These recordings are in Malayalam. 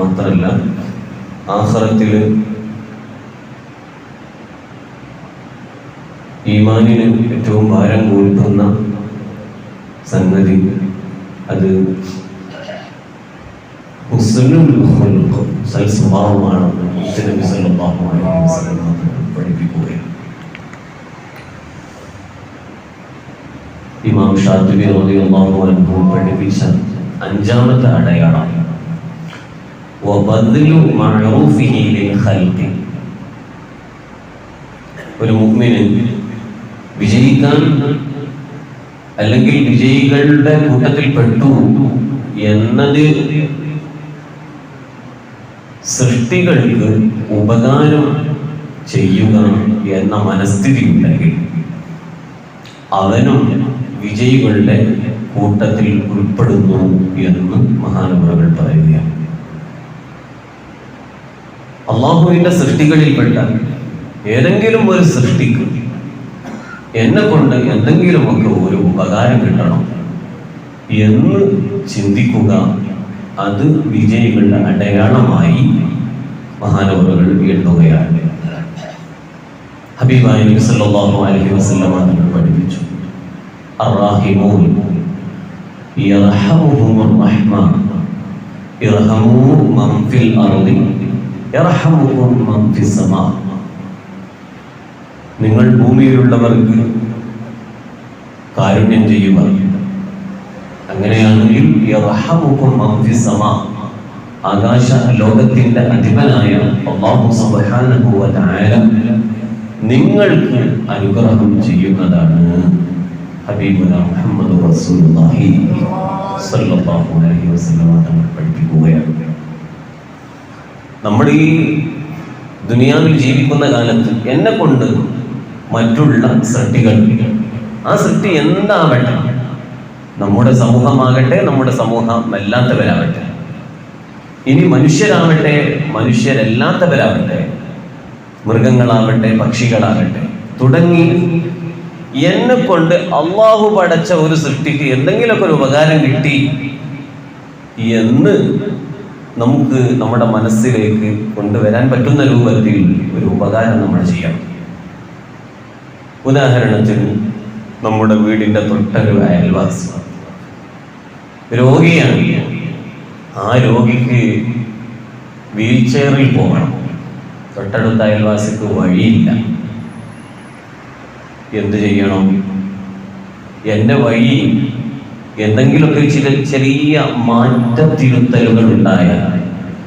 മാത്രമല്ല ആഹ്റത്തിൽ ഈമാനിന് ഏറ്റവും ഭാരം കൂട്ടുന്ന സംഗതി അത് ഇമാം അഞ്ചാമത്തെ അടയാളം ഒരു മുഗ്മിന് വിജയിക്കാൻ അല്ലെങ്കിൽ വിജയികളുടെ കൂട്ടത്തിൽ പെട്ടു എന്നത് സൃഷ്ടികൾക്ക് ഉപകാരം ചെയ്യുക എന്ന മനസ്ഥിതി ഉണ്ടെങ്കിൽ അവനും വിജയികളുടെ കൂട്ടത്തിൽ ഉൾപ്പെടുന്നു എന്ന് മഹാനവറുകൾ പറയുകയാണ്. അള്ളാഹുവിന്റെ സൃഷ്ടികളിൽപ്പെട്ട ഏതെങ്കിലും ഒരു സൃഷ്ടിക്ക് എന്നെ കൊണ്ട് എന്തെങ്കിലുമൊക്കെ ഒരു ഉപകാരം കിട്ടണം എന്ന് ചിന്തിക്കുക അത് വിജയികളുടെ അടയാളമായി മഹാനവറുകൾ എണ്ണുകയാണ് ഹബീബായ നബി സല്ലല്ലാഹു അലൈഹി വസല്ലം തങ്ങൾ പഠിപ്പിച്ചു. അർറാഹിമൂൻ യർഹമുഹുമുർ റഹ്മാൻ ഇർഹമൂ മൻ ഫിൽ അർളി നിങ്ങൾ ഭൂമിയിലുള്ളവർക്ക് കാരുണ്യം ചെയ്യുക അങ്ങനെയാണെങ്കിൽ ആകാശ ലോകത്തിന്റെ അധിപനായ നിങ്ങൾക്ക് അനുഗ്രഹം ചെയ്യുന്നതാണ്. ഹബീബുന മുഹമ്മദ് റസൂലുള്ളാഹി സ്വല്ലല്ലാഹു അലൈഹി വസല്ലം തങ്ങൾ പഠിപ്പിക്കുകയാണ്. നമ്മൾ ഈ ദുനിയാവിൽ ജീവിക്കുന്ന കാലത്ത് എന്നെ കൊണ്ട് മറ്റുള്ള സൃഷ്ടികൾ ആ സൃഷ്ടി എന്താവട്ടെ? നമ്മുടെ സമൂഹമാകട്ടെ നമ്മുടെ സമൂഹം അല്ലാത്തവരാകട്ടെ ഇനി മനുഷ്യരാവട്ടെ മനുഷ്യരല്ലാത്തവരാവട്ടെ മൃഗങ്ങളാവട്ടെ പക്ഷികളാവട്ടെ തുടങ്ങി എന്നെ കൊണ്ട് അള്ളാഹു പടച്ച ഒരു സൃഷ്ടിക്ക് എന്തെങ്കിലുമൊക്കെ ഒരു ഉപകാരം കിട്ടി എന്ന് നമുക്ക് നമ്മുടെ മനസ്സിലേക്ക് കൊണ്ടുവരാൻ പറ്റുന്ന രൂപത്തിൽ ഒരു ഉപകാരം നമ്മൾ ചെയ്യാം. ഉദാഹരണത്തിന് നമ്മുടെ വീടിന്റെ തൊട്ടൊരു അയൽവാസി. രോഗിയാണ്. ആ രോഗിക്ക് വീൽ ചെയറിൽ പോകണം. തൊട്ടടുത്ത അയൽവാസിക്ക് വഴിയില്ല. എന്ത് ചെയ്യണം? എന്റെ വഴി എന്തെങ്കിലുമൊക്കെ ചില ചെറിയ മാറ്റ തിരുത്തലുകൾ ഉണ്ടായാൽ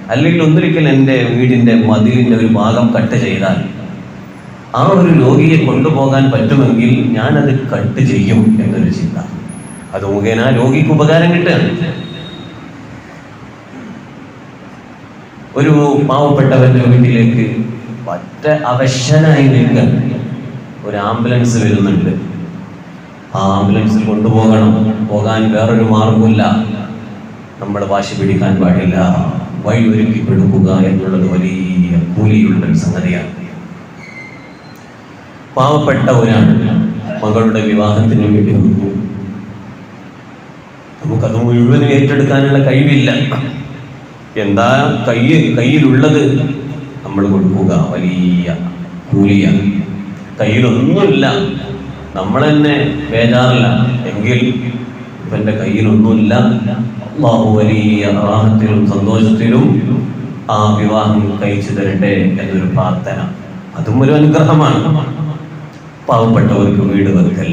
അല്ലെങ്കിൽ ഒന്നിരിക്കൽ എന്റെ വീടിന്റെ മതിലിന്റെ ഒരു ഭാഗം കട്ട് ചെയ്താൽ ആ ഒരു രോഗിയെ കൊണ്ടുപോകാൻ പറ്റുമെങ്കിൽ ഞാനത് കട്ട് ചെയ്യും എന്നൊരു ചിന്ത. അത് മുഖേന രോഗിക്ക് ഉപകാരം കിട്ടുകയാണ് ഒരു പാവപ്പെട്ടവന്റെ വീട്ടിലേക്ക് പറ്റ അവശനായി നിൽക്കാൻ ഒരു ആംബുലൻസ് വരുന്നുണ്ട്. ആ ആംബുലൻസിൽ കൊണ്ടുപോകണം. പോകാൻ വേറൊരു മാർഗമില്ല നമ്മൾ വാശി പിടിക്കാൻ പാടില്ല. വഴി ഒരുക്കി കൊടുക്കുക എന്നുള്ളത് വലിയ കൂലിയുള്ള ഒരു സംഗതിയാണ്. പാവപ്പെട്ട ഒരാണ് മകളുടെ വിവാഹത്തിന് വേണ്ടി വന്നു നമുക്കത് മുഴുവൻ ഏറ്റെടുക്കാനുള്ള കഴിവില്ല. എന്താ കയ്യിൽ കയ്യിലുള്ളത് നമ്മൾ കൊടുക്കുക. വലിയ കൂലിയാണ്. കയ്യിലൊന്നുമില്ല. നമ്മൾ തന്നെ ബേജാറില്ല എങ്കിൽ ഇവന്റെ കയ്യിലൊന്നുമില്ല. അള്ളാഹു വലിയ റാഹത്തിലും സന്തോഷത്തിലും ആ വിവാഹം കഴിച്ചു തരട്ടെ എന്നൊരു പ്രാർത്ഥന. അതും ഒരു അനുഗ്രഹമാണ്. പാവപ്പെട്ടവർക്ക് വീട് വെക്കൽ.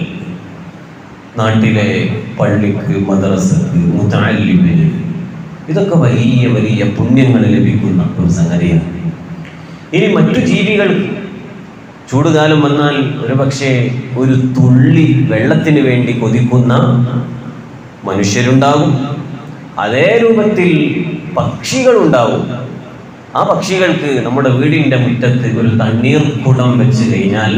നാട്ടിലെ പള്ളിക്ക് മദ്രസക്ക് മുതാലിമിന് ഇതൊക്കെ വലിയ വലിയ പുണ്യങ്ങൾ ലഭിക്കുന്ന ഒരു സംഗതിയാണ്. ഇനി മറ്റു ജീവികൾക്ക് ചൂടുകാലം വന്നാൽ ഒരു പക്ഷേ ഒരു തുള്ളി വെള്ളത്തിന് വേണ്ടി കൊതിക്കുന്ന മനുഷ്യരുണ്ടാകും. അതേ രൂപത്തിൽ പക്ഷികളുണ്ടാവും ആ പക്ഷികൾക്ക് നമ്മുടെ വീടിന്റെ മുറ്റത്ത് ഒരു തണ്ണീർ കുടം വെച്ച് കഴിഞ്ഞാൽ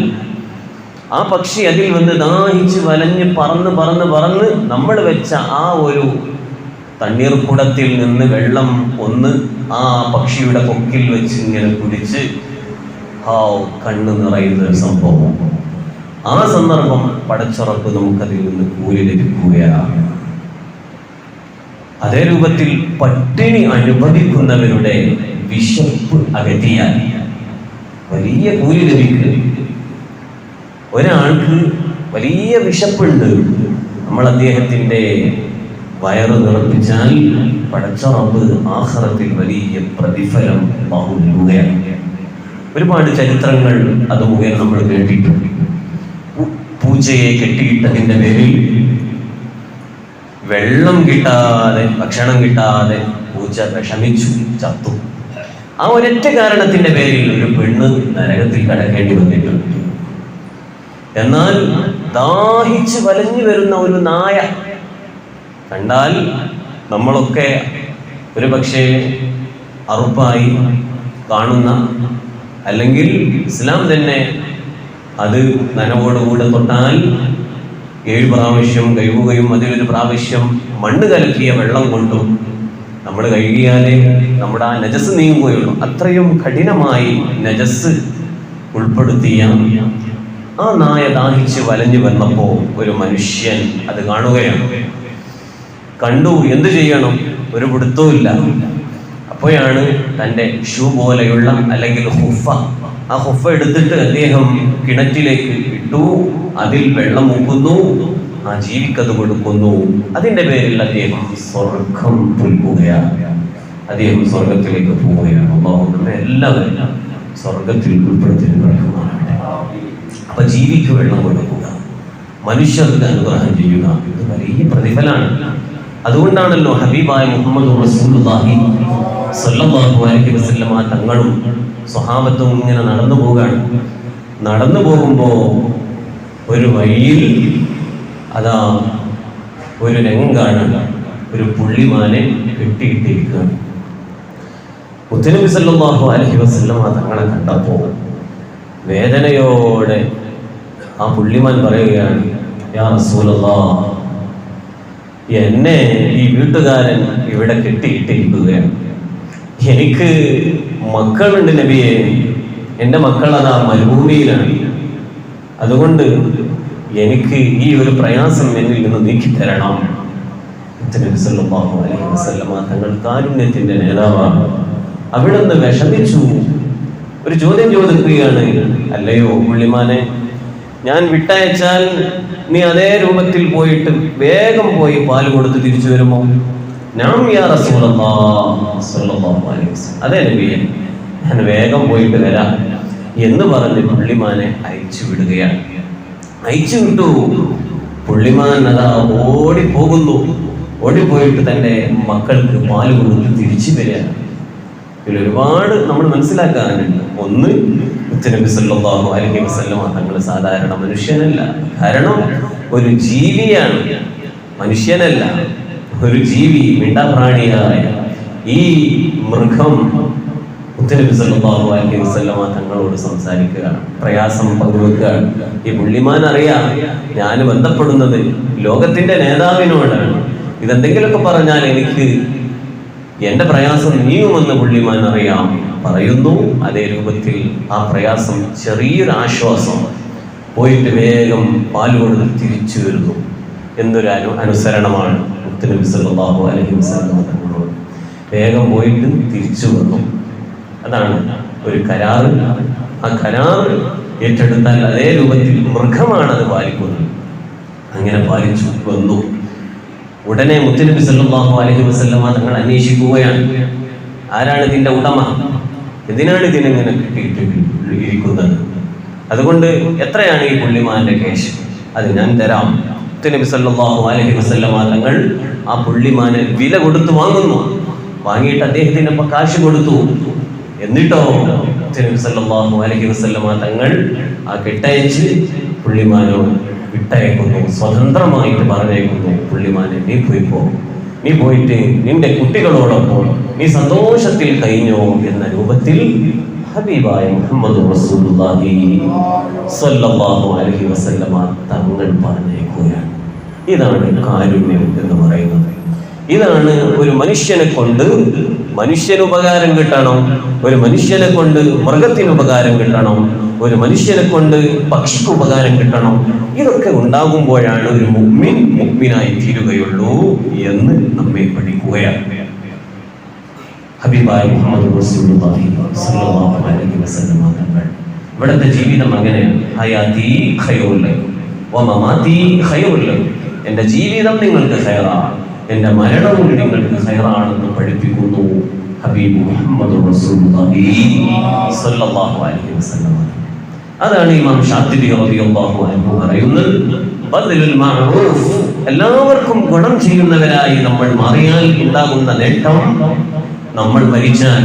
ആ പക്ഷി അതിൽ വന്ന് ദാഹിച്ച് വലഞ്ഞ് പറന്ന് പറന്ന് പറന്ന് നമ്മൾ വെച്ച ആ ഒരു തണ്ണീർ കുടത്തിൽ നിന്ന് വെള്ളം ഒന്ന് ആ പക്ഷിയുടെ കൊക്കിൽ വെച്ച് ഇങ്ങനെ കുടിച്ച് ഹാവ് കണ്ണ് നിറയുന്ന ഒരു സംഭവം. ആ സന്ദർഭം പടച്ചുറപ്പ് നമുക്കതിൽ നിന്ന് കൂലി ലഭിക്കുകയാണ്. അതേ രൂപത്തിൽ പട്ടിണി അനുഭവിക്കുന്നവരുടെ വിശപ്പ് അകറ്റിയാൽ വലിയ കൂലി ലഭിക്കും. ഒരാൾക്ക് വലിയ വിശപ്പുണ്ട്. നമ്മൾ അദ്ദേഹത്തിന്റെ വയറ് നിറപ്പിച്ചാൽ പടച്ച റബ്ബ് ആഹ്റത്തിൽ വലിയ പ്രതിഫലം ബാഹു നൽകുകയാണ് ഒരുപാട് ചരിത്രങ്ങൾ അത് മുഖേന നമ്മൾ കേട്ടിട്ടുണ്ട് പൂജയെ കെട്ടിയിട്ടതിന്റെ പേരിൽ വെള്ളം കിട്ടാതെ ഭക്ഷണം കിട്ടാതെ പൂച്ച വിഷമിച്ചു ചത്തു. ആ ഒരൊറ്റ കാരണത്തിന്റെ പേരിൽ ഒരു പെണ്ണ് നരകത്തിൽ കടക്കേണ്ടി വന്നിട്ടുണ്ട്. എന്നാൽ ദാഹിച്ച് വലഞ്ഞു വരുന്ന ഒരു നായ കണ്ടാൽ നമ്മളൊക്കെ ഒരു പക്ഷേ അറുപ്പായി കാണുന്ന അല്ലെങ്കിൽ ഇസ്ലാം തന്നെ അത് നനവോടുകൂടെ തൊട്ടാൽ ഏഴ് പ്രാവശ്യം കഴുകുകയും അതിലൊരു പ്രാവശ്യം മണ്ണ് കലക്കിയ വെള്ളം കൊണ്ടും നമ്മൾ കഴുകിയാലേ നമ്മുടെ ആ നജസ് നീങ്ങുകയുള്ളൂ. അത്രയും കഠിനമായി നജസ് ഉൾപ്പെടുത്തിയ ആ നായ ദാഹിച്ച് വലഞ്ഞു വന്നപ്പോൾ ഒരു മനുഷ്യൻ അത് കാണുകയാണ്. കണ്ടു എന്തു ചെയ്യണം? ഒരു പിടുത്തവുമില്ല അപ്പോഴാണ് തന്റെ ഷൂ പോലെയുള്ള അല്ലെങ്കിൽ ഹുഫ ആ ഹുഫ എടുത്തിട്ട് അദ്ദേഹം കിണറ്റിലേക്ക് ഇട്ടു. അതിൽ വെള്ളം മുക്കുന്നു ആ ജീവിക്കത് കൊടുക്കുന്നു. അതിന്റെ പേരിൽ അദ്ദേഹം സ്വർഗം പുൽകുകയാണ് അദ്ദേഹം സ്വർഗത്തിലേക്ക് പോവുകയാണ്. എല്ലാവരും സ്വർഗത്തിൽ ഉൾപ്പെടുത്തി നടക്കുന്നതാണ് അപ്പൊ ജീവിക്ക് വെള്ളം കൊടുക്കുക. മനുഷ്യർക്ക് അനുഗ്രഹം ചെയ്യുക. ഇത് വലിയ പ്രതിഫലമാണ്. അതുകൊണ്ടാണല്ലോ ഹബീബായ മുഹമ്മദ് റസൂലുള്ളാഹി സ്വല്ലല്ലാഹു അലൈഹി വസല്ലമ തങ്ങളും സ്വഹാബത്തും ഇങ്ങനെ നടന്നു പോവുകയാണ്. നടന്നു പോകുമ്പോൾ ഒരു വഴിയിൽ അതാ ഒരു രംഗാണ് ഒരു പുള്ളിമാനെ കെട്ടിയിട്ടിരിക്കുകയാണ്. മുത്തനബി സല്ലല്ലാഹു അലൈഹി വസല്ലമ തങ്ങളെ കണ്ടപ്പോൾ വേദനയോടെ ആ പുള്ളിമാൻ പറയുകയാണ് യാ റസൂലല്ലാഹ് എന്നെ ഈ വീട്ടുകാരൻ ഇവിടെ കെട്ടിയിട്ടിരിക്കുകയാണ്. എനിക്ക് മക്കളുണ്ട് നബിയെ. എന്റെ മക്കൾ അതാ മരുഭൂമിയിലാണ്. അതുകൊണ്ട് എനിക്ക് ഈ ഒരു പ്രയാസം എന്നിൽ നിന്ന് നീക്കിത്തരണം. തങ്ങൾ കാരുണ്യത്തിന്റെ നേതാവാണ്. അവിടെ നിന്ന് വിഷമിച്ചു. ഒരു ചോദ്യം ചോദിക്കുകയാണ് അല്ലയോ പുള്ളിമാനെ ഞാൻ വിട്ടയച്ചാൽ നീ അതേ രൂപത്തിൽ പോയിട്ട് വേഗം പോയി പാൽ കൊടുത്ത് തിരിച്ചു വരുമോ? അതെ ഞാൻ വേഗം പോയിട്ട് വരാം എന്ന് പറഞ്ഞ് പുള്ളിമാനെ അയച്ചു വിടുകയാണ്. അയച്ചു വിട്ടു. പുള്ളിമാൻ അതാ ഓടി പോകുന്നു ഓടിപ്പോയിട്ട് തന്റെ മക്കൾക്ക് പാൽ കൊടുത്ത് തിരിച്ചു വരികയാണ് ഇതിൽ ഒരുപാട് നമ്മൾ മനസ്സിലാക്കാനുണ്ട്. ഒന്ന് നബി സല്ലല്ലാഹു അലൈഹി വസല്ലമ തങ്ങൾ സാധാരണ മനുഷ്യനല്ല. കാരണം ഒരു ജീവിയാണ്. മനുഷ്യനല്ല. ഒരു ജീവി മിണ്ടാപ്രാണിയായ ഈ മൃഗം സല്ലല്ലാഹു അലൈഹി വസല്ലമ തങ്ങളോട് സംസാരിക്കുകയാണ്. പ്രയാസം പങ്കുവെക്കുകയാണ്. ഈ പുള്ളിമാൻ അറിയാം ഞാൻ ബന്ധപ്പെടുന്നത് ലോകത്തിന്റെ നേതാവിനോടാണ്. ഇതെന്തെങ്കിലുമൊക്കെ പറഞ്ഞാൽ എനിക്ക് എന്റെ പ്രയാസം നീങ്ങുമെന്ന് പുള്ളിമാൻ അറിയാം. പറയുന്നു അതേ രൂപത്തിൽ ആ പ്രയാസം ചെറിയൊരു ആശ്വാസം പോയിട്ട് വേഗം പാൽ കൊടുത്ത് തിരിച്ചു വരുന്നു. എന്നൊരു അനു അനുസരണമാണ് വേഗം പോയിട്ട് തിരിച്ചു വന്നു. അതാണ് ഒരു കരാറ്. ആ കരാറ് ഏറ്റെടുത്താൽ അതേ രൂപത്തിൽ മൃഗമാണ് അത് പാലിക്കുന്നത്. അങ്ങനെ പാലിച്ചു വന്നു. ഉടനെ മുത്തനബി സല്ലാഹു അലഹി വസ്ലമ തങ്ങൾ അന്വേഷിക്കുകയാണ്. ആരാണ് ഇതിന്റെ ഉടമ? എന്തിനാണ് ഇതിനെങ്ങനെ കിട്ടിയിട്ട് ഇരിക്കുന്നത്? അതുകൊണ്ട് എത്രയാണ് ഈ പുള്ളിമാന്റെ കേശ് അത് ഞാൻ തരാം. തങ്ങൾ ആ പുള്ളിമാനെ വില കൊടുത്ത് വാങ്ങുന്നു. വാങ്ങിയിട്ട് അദ്ദേഹത്തിന് അപ്പൊ കാശ് കൊടുത്തു. എന്നിട്ടോ മുത്തനബി അലൈഹി വസല്ലമ തങ്ങൾ ആ കെട്ടയച്ച് പുള്ളിമാനോട് വിട്ടയക്കുന്നു. സ്വതന്ത്രമായിട്ട് പറഞ്ഞേക്കുന്നു പുള്ളിമാനെ നീ പോയി പോ. നീ പോയിട്ട് നിന്റെ കുട്ടികളോടൊപ്പം നീ സന്തോഷത്തിൽ കഴിഞ്ഞോ എന്ന രൂപത്തിൽ ഹബീബായ മുഹമ്മദ് റസൂലുള്ളാഹി സ്വല്ലല്ലാഹു അലൈഹി വസല്ലമ തങ്ങൾ പറഞ്ഞേക്കുകയാണ്. ഇതാണ് കാരുണ്യം എന്ന് പറയുന്നത്. ഇതാണ് ഒരു മനുഷ്യനെ കൊണ്ട് മനുഷ്യന് ഉപകാരം കിട്ടണം ഒരു മനുഷ്യനെ കൊണ്ട് മൃഗത്തിന് ഉപകാരം കിട്ടണം ഒരു മനുഷ്യനെ കൊണ്ട് പക്ഷിക്ക് ഉപകാരം കിട്ടണം. ഇതൊക്കെ ഉണ്ടാകുമ്പോഴാണ് ഒരു മുഗ്മിൻ മുഗ്മിനായി തീരുകയുള്ളൂ എന്ന് നമ്മെ പഠിക്കുകയാണ്. ഹബീബായ മുഹമ്മദ് റസൂലുള്ളാഹി സ്വല്ലല്ലാഹു അലൈഹി തങ്ങൾ ഇവിടുത്തെ ജീവിതം അങ്ങനെയാണ് ഹയാതി വമമാതി എന്റെ ജീവിതം നിങ്ങൾക്ക് ഖൈറാണ്. എന്റെ മരണവും നിങ്ങൾക്ക് ഹയറാണെന്ന് പഠിപ്പിക്കുന്നു. ഹബീബ് മുഹമ്മദ് റസൂലുള്ളാഹി സ്വല്ലല്ലാഹു അലൈഹി വസല്ലം അതാണ് ഇമാം ഷാത്തിബി റളിയല്ലാഹു അൻഹു പറയുന്നത്. ബദ്ലുൽ മഅറൂഫ്. എല്ലാവർക്കും ഗുണം ചെയ്യുന്നവരായി നമ്മൾ മാറിയാൽ ഉണ്ടാകുന്ന നേട്ടം നമ്മൾ മരിച്ചാൽ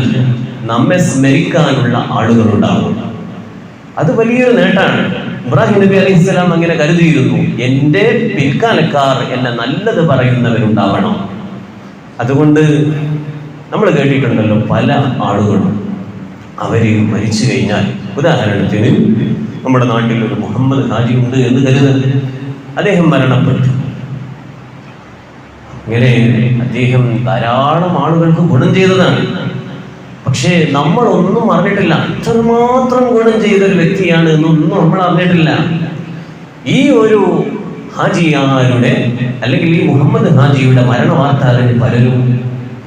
നമ്മെ സ്മരിക്കാനുള്ള ആളുകൾ ഉണ്ടാകും അത് വലിയൊരു നേട്ടമാണ്. ഇബ്രാഹിം നബി അലൈഹി സ്വലാം അങ്ങനെ കരുതിയിരുന്നു എന്റെ പിൽക്കാലക്കാർ എന്നെ നല്ലത് പറയുന്നവരുണ്ടാവണം. അതുകൊണ്ട് നമ്മൾ കേട്ടിട്ടുണ്ടല്ലോ പല ആളുകളും അവർ മരിച്ചു കഴിഞ്ഞാൽ ഉദാഹരണത്തിന് നമ്മുടെ നാട്ടിൽ ഒരു മുഹമ്മദ് ഹാജി ഉണ്ട് എന്ന് കരുതരുത് അദ്ദേഹം മരണപ്പെട്ടു. ഇങ്ങനെ അദ്ദേഹം ധാരാളം ആളുകൾക്ക് ഗുണം ചെയ്തതാണ്. പക്ഷേ നമ്മൾ ഒന്നും അറിഞ്ഞിട്ടില്ല. അത്രമാത്രം ഗുണം ചെയ്ത ഒരു വ്യക്തിയാണ് എന്നൊന്നും നമ്മൾ അറിഞ്ഞിട്ടില്ല. ഈ ഒരു ഹാജിയാരുടെ അല്ലെങ്കിൽ ഈ മുഹമ്മദ് ഹാജിയുടെ മരണ വാർത്ത പലരും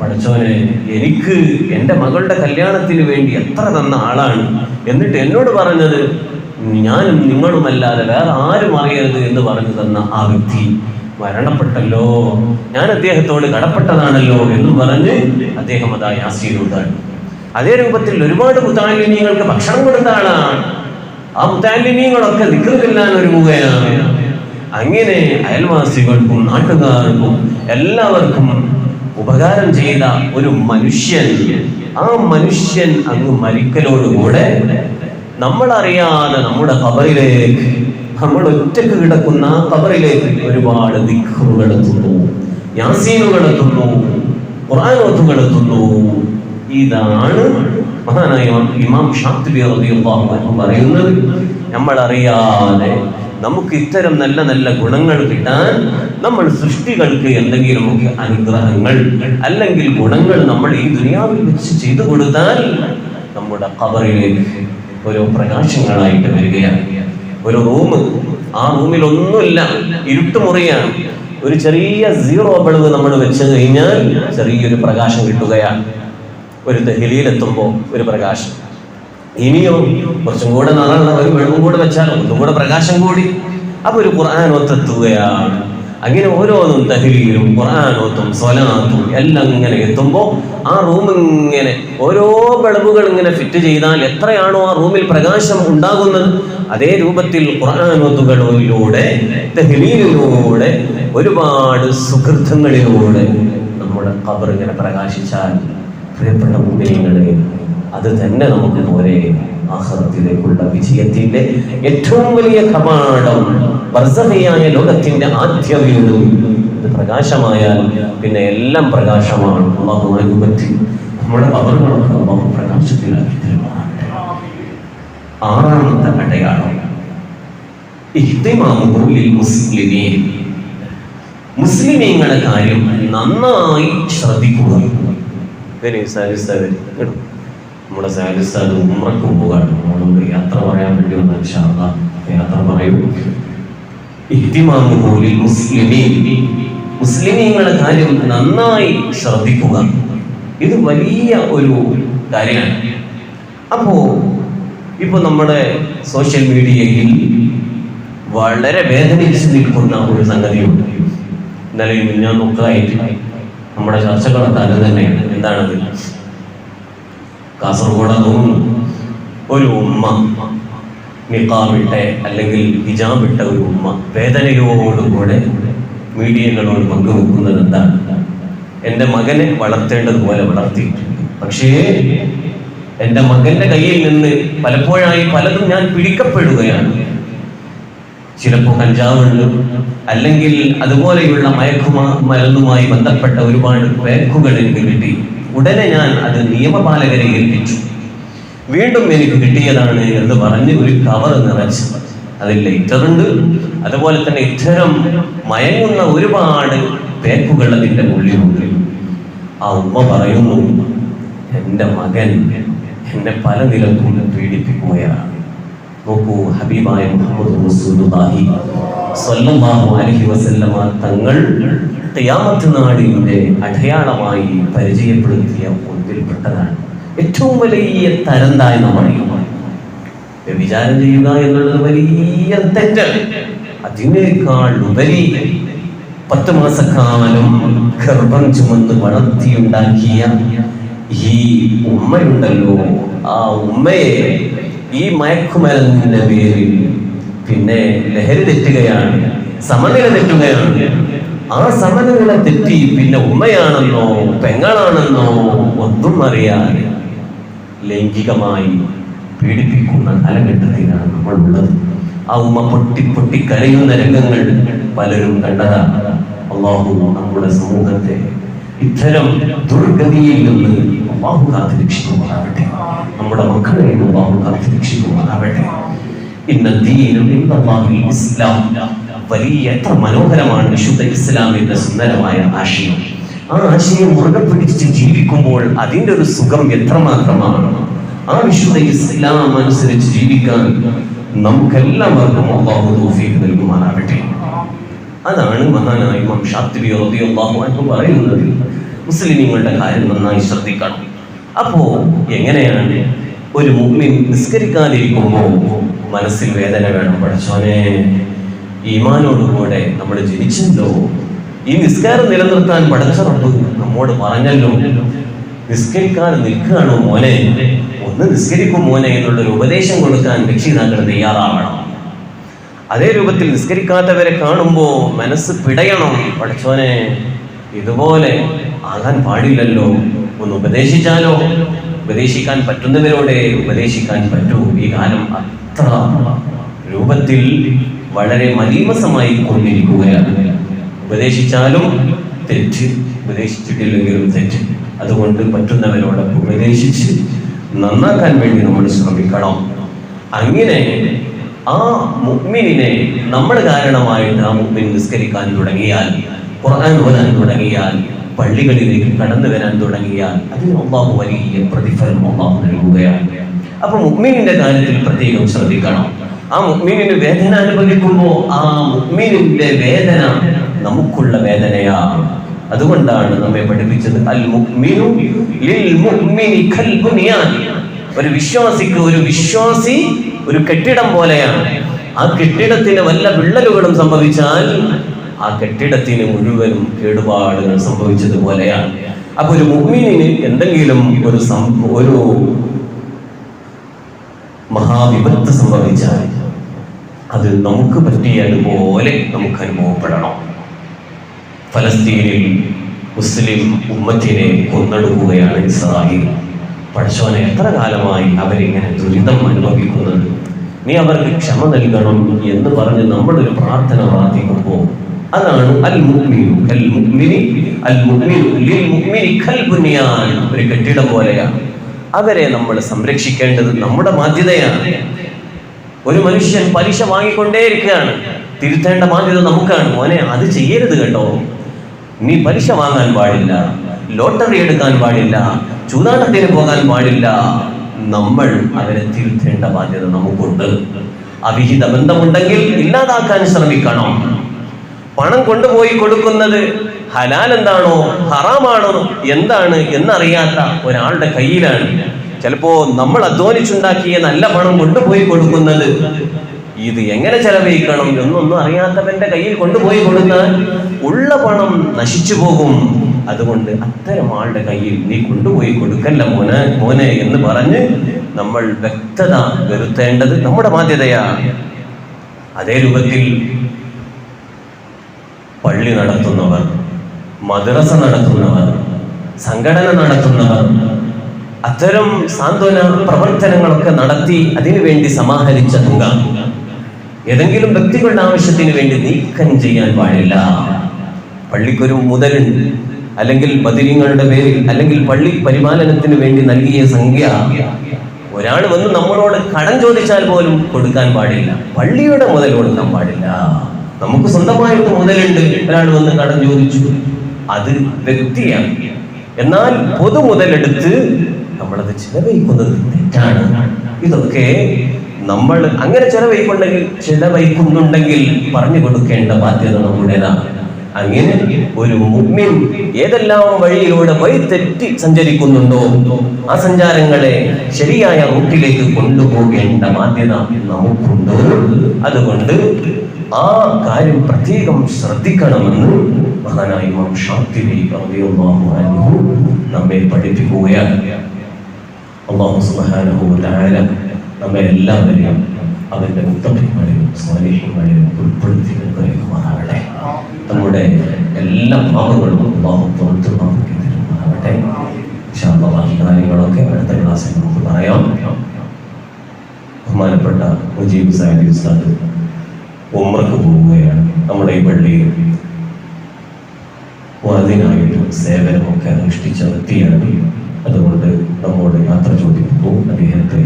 പഠിച്ചവനെ എനിക്ക് എന്റെ മകളുടെ കല്യാണത്തിന് വേണ്ടി എത്ര തന്ന ആളാണ്? എന്നിട്ട് എന്നോട് പറഞ്ഞത് ഞാനും നിങ്ങളുമല്ലാതെ വേറെ ആരും അറിയരുത് എന്ന് പറഞ്ഞു തന്ന ആ വ്യക്തി. മരണപ്പെട്ടല്ലോ. ഞാൻ അദ്ദേഹത്തോട് കടപ്പെട്ടതാണല്ലോ എന്ന് പറഞ്ഞ് അദ്ദേഹം അതാ യാസീനുണ്ടാണ് അതേ രൂപത്തിൽ ഒരുപാട് മുത്താലിന്യങ്ങൾക്ക് ഭക്ഷണം കൊടുത്ത ആളാണ്. ആ മുത്താലിന്യങ്ങളൊക്കെ നിൽക്കുന്നില്ലാൻ ഒരുങ്ങുകയാണ്. അങ്ങനെ അയൽവാസികൾക്കും നാട്ടുകാർക്കും എല്ലാവർക്കും ഉപകാരം ചെയ്ത ഒരു മനുഷ്യൻ ആ മനുഷ്യൻ അങ്ങ് മരിക്കലോടുകൂടെ നമ്മളറിയാതെ നമ്മുടെ കബറിലേക്ക് നമ്മൾ ഒറ്റയ്ക്ക് കിടക്കുന്ന കബറിലേക്ക് ഒരുപാട് ദിഖറുകൾ എത്തുന്നു യാസീനുകൾ എത്തുന്നു ഖുർആാനോത്തുകൾ എത്തുന്നു. ഇതാണ് മഹാനായ ഇമാം- ഷാത്തിബി അൻഹു പറയുന്നത്. നമ്മൾ അറിയാതെ നമുക്ക് ഇത്തരം നല്ല നല്ല ഗുണങ്ങൾ കിട്ടാൻ നമ്മൾ സൃഷ്ടികൾക്ക് എന്തെങ്കിലുമൊക്കെ അനുഗ്രഹങ്ങൾ അല്ലെങ്കിൽ ഗുണങ്ങൾ നമ്മൾ ഈ ദുനിയാവിൽ വെച്ച് ചെയ്തു കൊടുത്താൽ നമ്മുടെ കബറിലേക്ക് ഓരോ പ്രകാശങ്ങളായിട്ട് വരികയാണ്. ഒരു റൂം ആ റൂമിൽ ഒന്നുമില്ല ഇരുട്ടുമുറിയാണ് ഒരു ചെറിയ സീറോ ബൾബ് നമ്മൾ വെച്ച് കഴിഞ്ഞാൽ ചെറിയൊരു പ്രകാശം കിട്ടുകയാണ്. ഒരു ദഹലിയിലെത്തുമ്പോൾ ഒരു പ്രകാശം. ഇനിയോ കുറച്ചും കൂടെ നാളെ ഒരു വെള്ളം കൂടെ വെച്ചാൽ ഒന്നും കൂടെ പ്രകാശം കൂടി. അപ്പൊ ഒരു ഖുർആൻ ഒത്തെത്തുകയാണ്. അങ്ങനെ ഓരോന്നും തഹലിയിലും ഖുർആാനോത്തും സ്വലാത്തും എല്ലാം ഇങ്ങനെ എത്തുമ്പോൾ ആ റൂം ഇങ്ങനെ ഓരോ ബൾബുകൾ ഇങ്ങനെ ഫിറ്റ് ചെയ്താൽ എത്രയാണോ ആ റൂമിൽ പ്രകാശം ഉണ്ടാകുന്നത്. അതേ രൂപത്തിൽ ഖുർആാനോത്തുകളിലൂടെ തെഹ്ലീലിലൂടെ ഒരുപാട് സുഹൃത്തങ്ങളിലൂടെ നമ്മുടെ ഖബർ ഇങ്ങനെ പ്രകാശിച്ചാൽ പ്രിയപ്പെട്ട മുമ്പിങ്ങളെ അത് തന്നെ നമുക്ക് പോലെ ആഹ്റത്തിലേക്കുള്ള വിജയത്തിന്റെ ഏറ്റവും വലിയ കമാടം വർദ്ധനയായ ലോകത്തിന്റെ ആദ്യ വീട് ഇത് പ്രകാശമായാൽ പിന്നെ എല്ലാം പ്രകാശമാണ് അള്ളാഹു നമ്മുടെ കബറുകളൊക്കെ പ്രകാശത്തിലാക്കി. ആറാമത്തെ അടയാളം മുസ്ലിമീൻ. മുസ്ലിമീങ്ങളുടെ കാര്യം നന്നായി ശ്രദ്ധിക്കുക. നമ്മുടെ സാലിസ്ഥാൻ ഉമ്രക്ക് പോകാണ് നമ്മളൊന്ന് യാത്ര പറയാൻ വേണ്ടി വന്ന അല്ലാഹ് യാത്ര പറയൂ. ഇഹ്തിമാമുഹു ലിൽ മുസ്ലിമീൻ. മുസ്ലിമീങ്ങളുടെ കാര്യം നന്നായി ശ്രദ്ധിക്കുക. ഇത് വലിയ ഒരു കാര്യമാണ്. അപ്പോ ഇപ്പൊ നമ്മുടെ സോഷ്യൽ മീഡിയയിൽ വളരെ വേദനിച്ച് നിൽക്കുന്ന ഒരു സംഗതിയുണ്ട്. ഇന്നലെ മിഞ്ഞാന്നൊക്കെ ആയിട്ട് നമ്മുടെ ചർച്ചകളൊക്കെ തന്നെ തന്നെയാണ് എന്താണത്? കാസർഗോഡ് തോന്നുന്നു ഒരു ഉമ്മ നിക്കാവിട്ട അല്ലെങ്കിൽ ഹിജാബിട്ട ഒരു ഉമ്മ വേദനയോടുകൂടെ മീഡിയകളോട് പങ്കുവെക്കുന്നത് എന്താണ്? എന്റെ മകനെ വളർത്തേണ്ടതുപോലെ വളർത്തിയിട്ടുണ്ട്. പക്ഷേ എന്റെ മകന്റെ കയ്യിൽ നിന്ന് പലപ്പോഴായി പലതും ഞാൻ പിടിക്കപ്പെടുകയാണ്. ചിലപ്പോൾ കഞ്ചാവുണ്ട് അല്ലെങ്കിൽ അതുപോലെയുള്ള മയക്കുമ മരുന്നുമായി ബന്ധപ്പെട്ട ഒരുപാട് ബാങ്കുകൾ എനിക്ക് കിട്ടി. ഉടനെ ഞാൻ അത് നിയമപാലകരെ ഏൽപ്പിച്ചു. വീണ്ടും എനിക്ക് കിട്ടിയതാണ് എന്ന് പറഞ്ഞ് ഒരു കവർ നിറച്ച്. അതിൽ ലൈറ്റർ ഉണ്ട്. അതുപോലെ തന്നെ ഇത്തരം മയങ്ങുന്ന ഒരുപാട് പേക്കുകൾ അതിന്റെ ഉള്ളിലുണ്ട് ആ ഉമ്മ പറയുന്നു എന്റെ മകൻ എന്നെ പല നിലക്കും പീഡിപ്പിക്കുകയാണ്. നോക്കൂ ഹബീബായ മുഹമ്മദ് സ്വല്ലല്ലാഹു അലൈഹി തങ്ങൾ ഖിയാമത്ത് അടയാളമായി പരിചയപ്പെടുത്തിയ ഒന്നിൽപ്പെട്ടതാണ്. ഏറ്റവും വലിയ തരം താഴ്ന്നമായി വിചാരം ചെയ്യുക എന്നുള്ളത് വലിയ തെറ്റാണ് അതിനേക്കാൾ ഉപരി പത്ത് മാസക്കാലം ഗർഭം ചുമന്ന് വളർത്തിയുണ്ടാക്കിയ ഈ ഉമ്മയുണ്ടല്ലോ. ആ ഉമ്മയെ ഈ മയക്കുമരുന്നിന്റെ പേരിൽ പിന്നെ ലഹരി തെറ്റുകയാണ് സമനില തെറ്റുകയാണ്. ആ സമനില തെറ്റി പിന്നെ ഉമ്മയാണെന്നോ പെങ്ങളാണെന്നോ ഒന്നും അറിയാതെ ലൈംഗികമായി പീഡിപ്പിക്കുന്ന കാലഘട്ടത്തിലാണ് നമ്മൾ ഉള്ളത് ആ ഉമ്മ പൊട്ടി പൊട്ടി കരയുന്ന രംഗങ്ങൾ പലരും കണ്ടതാണ്. അള്ളാഹു നമ്മുടെ സമൂഹത്തെ ഇത്തരം ദുർഗതിയിൽ നിന്ന് അള്ളാഹു കാത്തിരക്ഷിക്കുമാറാവട്ടെ നമ്മുടെ മക്കളെ അള്ളാഹു കാത്തിരക്ഷിക്കുമാറാവട്ടെ ഇന്ന ദീനും ഇന്നല്ലാഹിൽ ഇസ്ലാം. വലിയ എത്ര മനോഹരമാണ് വിശുദ്ധ ഇസ്ലാമിന്റെ സുന്ദരമായ ആശയം. ആ ആശയം മുറുകെ പിടിച്ച് ജീവിക്കുമ്പോൾ അതിന്റെ ഒരു സുഖം എത്രമാത്രമാണ്. ആ വിശുദ്ധ ഇസ്ലാം അനുസരിച്ച് ജീവിക്കാൻ നമുക്കെല്ലാവർക്കും അള്ളാഹു തൗഫീഖ് നൽകുമാറാവട്ടെ അതാണ് മഹാനായ ഇമാം ഷാത്തിബി റളിയല്ലാഹു അൻഹു പറയുന്നത്. മുസ്ലിമീങ്ങളുടെ കാര്യം നന്നായി ശ്രദ്ധിക്കണം. അപ്പോ എങ്ങനെയാണ് ഒരു മുഅ്മിൻ നിസ്കരിക്കാതിരിക്കുമ്പോൾ മനസ്സിൽ വേദന വേണം? പഠിച്ചോനെ ഈമാനോടുകൂടെ നമ്മൾ ജനിച്ചല്ലോ. ഈ നിസ്കാരം നിലനിർത്താൻ പഠിച്ച നമ്മോട് പറഞ്ഞല്ലോ. നിസ്കരിക്കാൻ നിൽക്കുകയാണോ മോനെ? ഒന്ന് നിസ്കരിക്കും മോനെ എന്നുള്ളൊരു ഉപദേശം കൊടുക്കാൻ രക്ഷിതാക്കൾ തയ്യാറാവണം. അതേ രൂപത്തിൽ നിസ്കരിക്കാത്തവരെ കാണുമ്പോൾ മനസ്സ് പിടയണം. പഠിച്ചോനെ ഇതുപോലെ ആകാൻ പാടില്ലല്ലോ. ഒന്ന് ഉപദേശിച്ചാലോ? ഉപദേശിക്കാൻ പറ്റുന്നവരോടെ ഉപദേശിക്കാൻ പറ്റൂ. ഈ കാലം അത്ര രൂപത്തിൽ വളരെ മലീമസമായി കൊണ്ടിരിക്കുകയാണ്. ഉപദേശിച്ചാലും തെറ്റ് ഉപദേശിച്ചിട്ടില്ലെങ്കിലും തെറ്റ്. അതുകൊണ്ട് പറ്റുന്നവരോട് ഉപദേശിച്ച് നന്നാക്കാൻ വേണ്ടി നമ്മൾ ശ്രമിക്കണം. അങ്ങനെ ആ മുഗ്മിനെ നമ്മൾ കാരണമായിട്ട് ആ മുഗ്മിൻ നിസ്കരിക്കാൻ തുടങ്ങിയാൽ ഖുർആൻ ഓതാൻ തുടങ്ങിയാൽ പള്ളികളിലേക്ക് കടന്നു വരാൻ തുടങ്ങിയാൽ അതിന് അള്ളാഹു വലിയ പ്രതിഫലം അള്ളാഹു നൽകുകയാണ്. അപ്പൊ മുഅ്മിനിന്റെ കാര്യത്തിൽ പ്രത്യേകം ശ്രദ്ധിക്കണം. ആ മുക്മീനിന് വേദന അനുഭവിക്കുമ്പോൾ ആ മുഅ്മിനിന്റെ വേദന നമുക്കുള്ള വേദനയാണ്. അതുകൊണ്ടാണ് നമ്മെ പഠിപ്പിച്ചത് അൽ മുഅ്മിനു ലിൽ ഒരു വിശ്വാസിക്ക് ഒരു വിശ്വാസി ഒരു കെട്ടിടം പോലെയാണ്. ആ കെട്ടിടത്തിന് വല്ല വിള്ളലുകളും സംഭവിച്ചാൽ ആ കെട്ടിടത്തിന് മുഴുവനും കേടുപാടുകൾ സംഭവിച്ചതുപോലെയാണ്. അപ്പൊ ഒരു മുഗ്മീനിന് എന്തെങ്കിലും ഒരു ഒരു മഹാവിപത്ത് സംഭവിച്ചാൽ അത് നമുക്ക് പറ്റിയതുപോലെ നമുക്ക് അനുഭവപ്പെടണം. ഫലസ്തീനിൽ മുസ്ലിം ഉമ്മത്തിനെ കൊന്നെടുക്കുകയാണ് ഇസ്രായേൽ. പഠിച്ചവനെ എത്ര കാലമായി അവരിങ്ങനെ ദുരിതം അനുഭവിക്കുന്നത്? നീ അവർക്ക് ക്ഷമ നൽകണം എന്ന് പറഞ്ഞ് നമ്മളൊരു പ്രാർത്ഥന പ്രാർത്ഥിക്കുമ്പോൾ അതാണ് ഒരു കെട്ടിടം പോലെയാണ്. അവരെ നമ്മൾ സംരക്ഷിക്കേണ്ടത് നമ്മുടെ ബാധ്യതയാണ്. ഒരു മനുഷ്യൻ പലിശ വാങ്ങിക്കൊണ്ടേയിരിക്കുകയാണ്. തിരുത്തേണ്ട ബാധ്യത നമുക്കാണ്. മോനെ അത് ചെയ്യരുത് കേട്ടോ. നീ പലിശ വാങ്ങാൻ പാടില്ല. ലോട്ടറി എടുക്കാൻ പാടില്ല. ചൂതാട്ടത്തിന് പോകാൻ പാടില്ല. നമ്മൾ അവരെ തിരുത്തേണ്ട ബാധ്യത നമുക്കുണ്ട്. അവിഹിത ബന്ധമുണ്ടെങ്കിൽ ഇല്ലാതാക്കാൻ ശ്രമിക്കണം. പണം കൊണ്ടുപോയി കൊടുക്കുന്നത് ഹലാൽ എന്താണോ ഹറാമാണോ? എന്താണ് എന്നറിയാത്ത ഒരാളുടെ കയ്യിലാണ്. ചിലപ്പോ നമ്മൾ അധ്വാനിച്ചുണ്ടാക്കിയ നല്ല പണം കൊണ്ടുപോയി കൊടുക്കുന്നത് ഇത് എങ്ങനെ ചെലവഴിക്കണം എന്നൊന്നും അറിയാത്തവന്റെ കയ്യിൽ കൊണ്ടുപോയി കൊടുത്താൽ ഉള്ള പണം നശിച്ചു പോകും. അതുകൊണ്ട് അത്തരം ആളുടെ കയ്യിൽ നീ കൊണ്ടുപോയി കൊടുക്കല്ല മോനെ മോനെ എന്ന് പറഞ്ഞ് നമ്മൾ വ്യക്തത വരുത്തേണ്ടത് നമ്മുടെ ബാധ്യതയാണ് അതേ രൂപത്തിൽ പള്ളി നടത്തുന്നവർ മദ്രസ നടത്തുന്നവർ സംഘടന നടത്തുന്നവർ അത്തരം സാന്ത്വന പ്രവർത്തനങ്ങളൊക്കെ നടത്തി അതിനുവേണ്ടി സമാഹരിച്ച തുക. ഏതെങ്കിലും വ്യക്തികളുടെ ആവശ്യത്തിന് വേണ്ടി നീക്കം ചെയ്യാൻ പാടില്ല. പള്ളിക്കൊരു മുതലുണ്ട് അല്ലെങ്കിൽ ബദിരിങ്ങളുടെ പേരിൽ അല്ലെങ്കിൽ പള്ളി പരിപാലനത്തിന് വേണ്ടി നൽകിയ സംഖ്യ ഒരാൾ വന്ന് നമ്മളോട് കടം ചോദിച്ചാൽ പോലും കൊടുക്കാൻ പാടില്ല. പള്ളിയുടെ മുതൽ കൊടുക്കാൻ പാടില്ല. നമുക്ക് സ്വന്തമായിട്ട് മുതലുണ്ട്. ഒരാൾ വന്ന് കടം ചോദിച്ചു? അത് വ്യക്തിയാണ്. എന്നാൽ പൊതു മുതലെടുത്ത് നമ്മളത് ചിലവഴിക്കുന്നത് തെറ്റാണ്. ഇതൊക്കെ നമ്മൾ അങ്ങനെ ചെലവഴിക്കുണ്ടെങ്കിൽ ചെലവഴിക്കുന്നുണ്ടെങ്കിൽ പറഞ്ഞു കൊടുക്കേണ്ട ബാധ്യത നമ്മുടേതാണ്. അങ്ങനെ ഒരു മുഗ്മിൻ ഏതെല്ലാം വഴിയിലൂടെ വഴി തെറ്റി സഞ്ചരിക്കുന്നുണ്ടോ ആ സഞ്ചാരങ്ങളെ ശരിയായ റൂട്ടിലേക്ക് കൊണ്ടുപോകേണ്ട ബാധ്യത നമുക്കുണ്ടോ. അതുകൊണ്ട് ആ കാര്യം പ്രത്യേകം ശ്രദ്ധിക്കണമെന്ന് മഹാനായ ഇമാം നമ്മെ പഠിപ്പിക്കുകയാണ്. അള്ളാഹു തആല നമ്മെ എല്ലാവരെയും അവന്റെ ഉത്തമന്മാരെയും സ്വാലിഹ്യങ്ങളിലും ഉൾപ്പെടുത്തി അനുഗ്രഹിക്കുമാറാവട്ടെ നമ്മുടെ എല്ലാ പാപങ്ങളും അള്ളാഹു പുറത്തു നമുക്ക് ബാക്കി കാര്യങ്ങളൊക്കെ അടുത്ത ക്ലാസ്സിൽ നമുക്ക് പറയാം. ബഹുമാനപ്പെട്ട മുജീബ് സാഹിബ് ഉസ്താദ് ഉമ്രക്ക് പോവുകയാണ്. നമ്മുടെ ഈ പള്ളിയിൽ അതിനായിട്ട് സേവനമൊക്കെ അനുഷ്ഠിച്ച വ്യക്തിയാണ്. അതുകൊണ്ട് നമ്മോട് യാത്ര ചോദിക്കുന്നു. അദ്ദേഹത്തെ